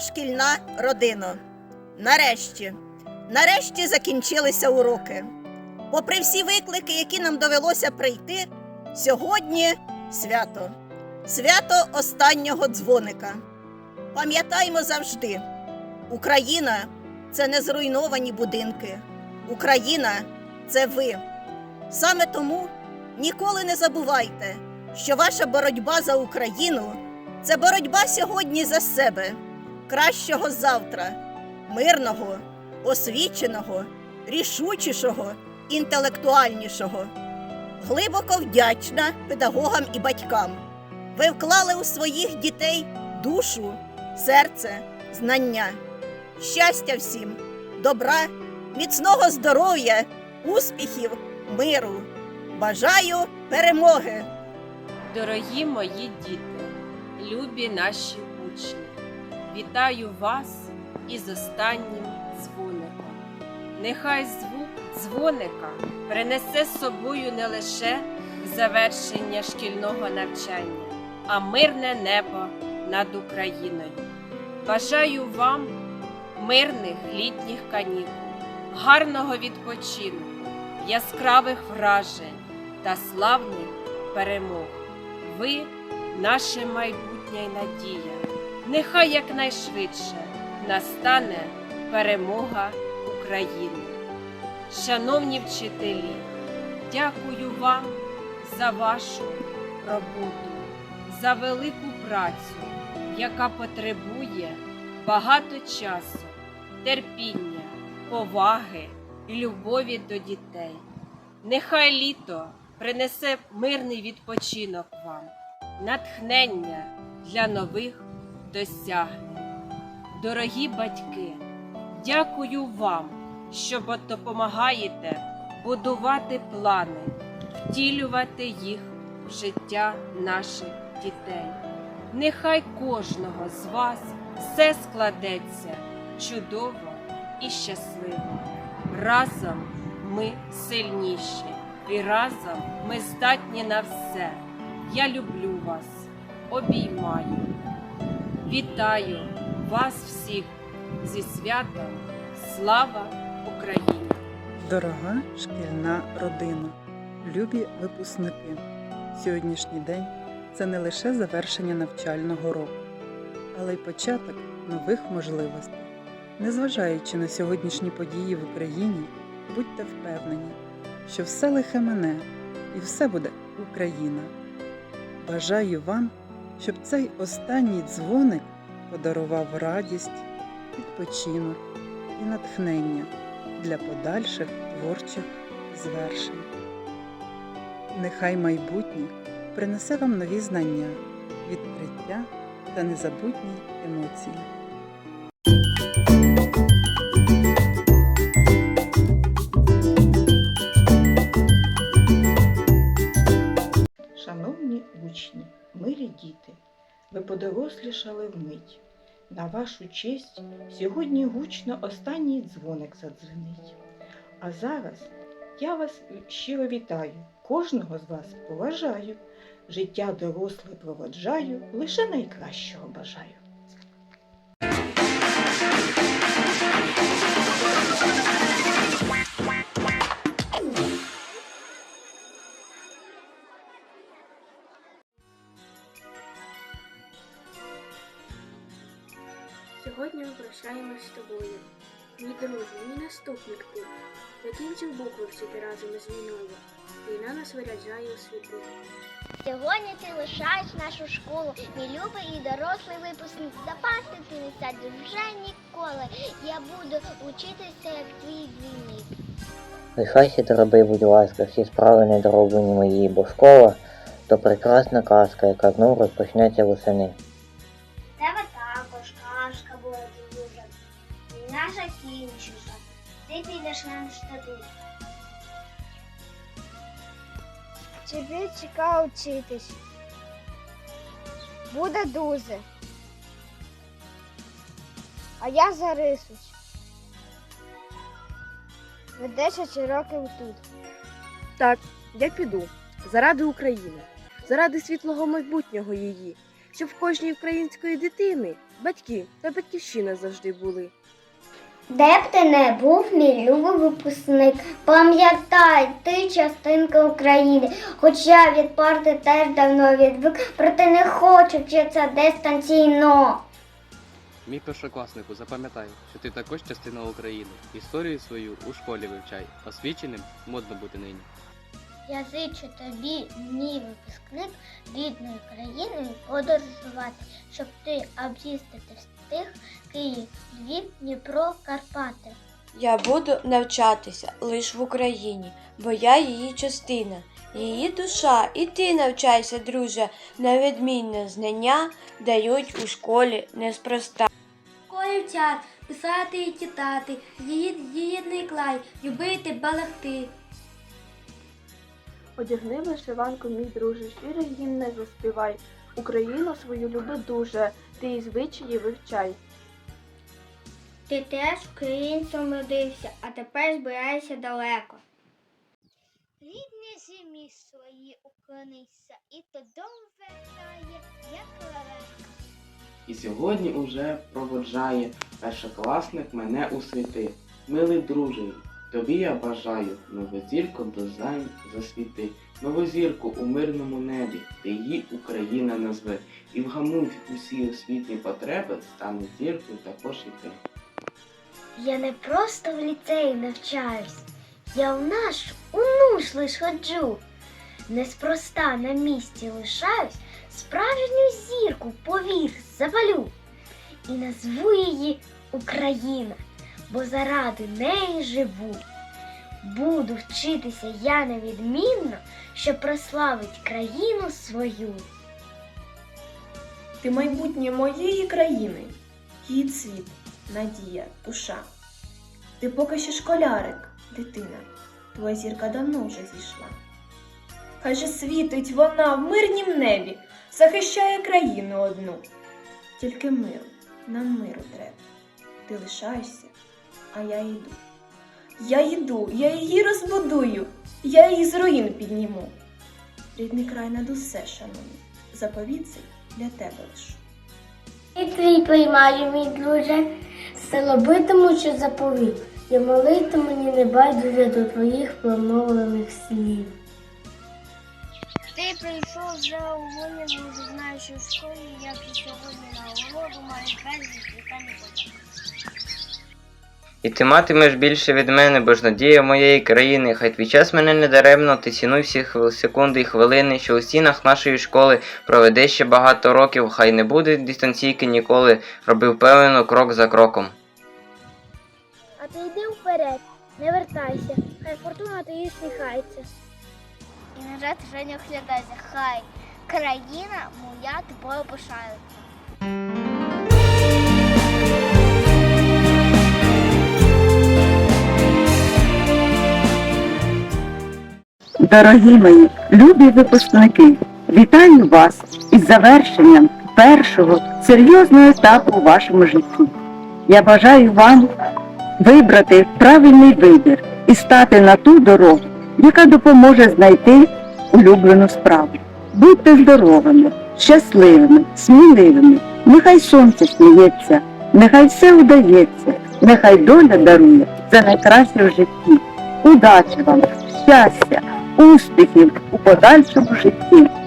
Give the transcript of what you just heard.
шкільна родина. Нарешті, нарешті закінчилися уроки. Попри всі виклики, які нам довелося прийти, сьогодні свято. Свято останнього дзвоника. Пам'ятаймо завжди, Україна це не зруйновані будинки. Україна це ви. Саме тому ніколи не забувайте, що ваша боротьба за Україну це боротьба сьогодні за себе, кращого завтра, мирного, освіченого, рішучішого, інтелектуальнішого. Глибоко вдячна педагогам і батькам. Ви вклали у своїх дітей душу, серце, знання. Щастя всім, добра, міцного здоров'я, успіхів, миру. Бажаю перемоги! Дорогі мої діти, любі наші учні, вітаю вас із останнім дзвоником. Нехай звук дзвоника принесе з собою не лише завершення шкільного навчання, а мирне небо над Україною. Бажаю вам мирних літніх канікул, гарного відпочинку, яскравих вражень та славних перемог. Ви наше майбутнє й надія. Нехай якнайшвидше настане перемога України. Шановні вчителі, дякую вам за вашу роботу, за велику працю, яка потребує багато часу, терпіння, поваги і любові до дітей. Нехай літо принесе мирний відпочинок вам, натхнення для нових досягнень. Дорогі батьки, дякую вам, що допомагаєте будувати плани, втілювати їх в життя наших дітей. Нехай кожного з вас все складеться чудово і щасливо. Разом ми сильніші, і разом ми здатні на все. Я люблю вас, обіймаю. Вітаю вас всіх зі святом. Слава Україні! Дорога шкільна родина, любі випускники. Сьогоднішній день це не лише завершення навчального року, але й початок нових можливостей. Незважаючи на сьогоднішні події в Україні, будьте впевнені, що все лихе мене і все буде Україна. Бажаю вам, щоб цей останній дзвоник подарував радість, відпочинок і натхнення для подальших творчих звершень. Нехай майбутнє принесе вам нові знання, відкриття та незабутні емоції. Подорослішали вмить. На вашу честь сьогодні гучно останній дзвоник задзвенить. А зараз я вас щиро вітаю, кожного з вас поважаю. Життя доросле проводжаю, лише найкращого бажаю. Прощаємось з тобою. Мій друже, мій наступник ти. Закінчив букви вчити разом із війною. Війна нас виряджає у світи. Сьогодні ти лишаєш нашу школу, мій любий і дорослий випускник. За парти ти не сядеш вже ніколи. Я буду учитися, як твій двійник. Лишайся дороби, будь ласка, всі справи недороблені мої, бо школа то прекрасна казка, яка знов розпочнеться восени. Ти підеш на штати. Цікаво вчитись. Буде дуже. А я зарисусь. 10 років тут. Так, я піду. Заради України, заради світлого майбутнього її. щоб в кожній української дитини батьки та батьківщина завжди були. Де б ти не був, мій любий випускник, пам'ятай, ти частинка України. Хоч я від парти теж давно відвик, проте не хочу вчитися дистанційно. Мій першокласнику, запам'ятай, що ти також частина України. Історію свою у школі вивчай. Освіченим модно бути нині. Я зичу тобі, мій випускник, рідною країною подорожувати, щоб ти об'їздити встиг Київ, Львів, Дніпро, Карпати. Я буду навчатися лише в Україні, бо я її частина, її душа, і ти навчайся, друже, на відмінне знання дають у школі неспроста. Школі вчать, писати і читати, її їдний клай, любити, балахти. Одягни вишиванку, мій друже, щиро гімн заспівай. Україну свою люби дуже, ти і звичаї вивчай. Ти теж українцем родився, а тепер збираєшся далеко. Рідні зимі свої уклонися, і додому вертає, як лавенка. І сьогодні уже проводжає першокласник мене у світи. Милий друже, тобі я бажаю нову зірку до займ засвіти, нову зірку у мирному небі, ти її Україна назве, і вгамуй усі освітні потреби, стане зіркою також і ти. Я не просто в ліцеї навчаюсь, я в наш у нуж лиш ходжу. Неспроста на місці лишаюсь, справжню зірку, повір, запалю. І назву її Україна, бо заради неї живу. Буду вчитися я невідмінно, щоб прославить країну свою. Ти майбутнє моєї країни, її цвіт, надія, душа. Ти поки що школярик, дитина, твоя зірка давно вже зійшла. Хай же світить вона в мирнім небі, захищає країну одну. Тільки миру, нам миру треба. Ти лишаєшся, а я йду. Я йду, я її розбудую, я її з руїн підніму. Рідний край над усе шаную, заповіт цей для тебе лишу. І твій приймаю, мій друже, все робитиму, що заповів. Я молитиму мені не байдуже до твоїх промовлених слів. Ти прийшов вже у мене, вже знаєш, що в школі я сьогодні на уроку маю безліч вітання подяк. І ти матимеш більше від мене, бо ж надія моєї країни. Хай твій час мене не даремно, ти цінуй всі секунди і хвилини, що у стінах нашої школи проведеш ще багато років, хай не буде дистанційки ніколи, роби впевнено крок за кроком. А ти йди вперед, не вертайся, хай фортуна тобі сміхається. І на жаль, вже не оглядайся, хай країна моя тобою пишається. Дорогі мої, любі випускники, вітаю вас із завершенням першого серйозного етапу у вашому житті. Я бажаю вам вибрати правильний вибір і стати на ту дорогу, яка допоможе знайти улюблену справу. Будьте здоровими, щасливими, сміливими. Нехай сонце сміється, нехай все вдається, нехай доля дарує це найкраще в житті. Удачі вам, щастя! Успіхів у подальшому житті.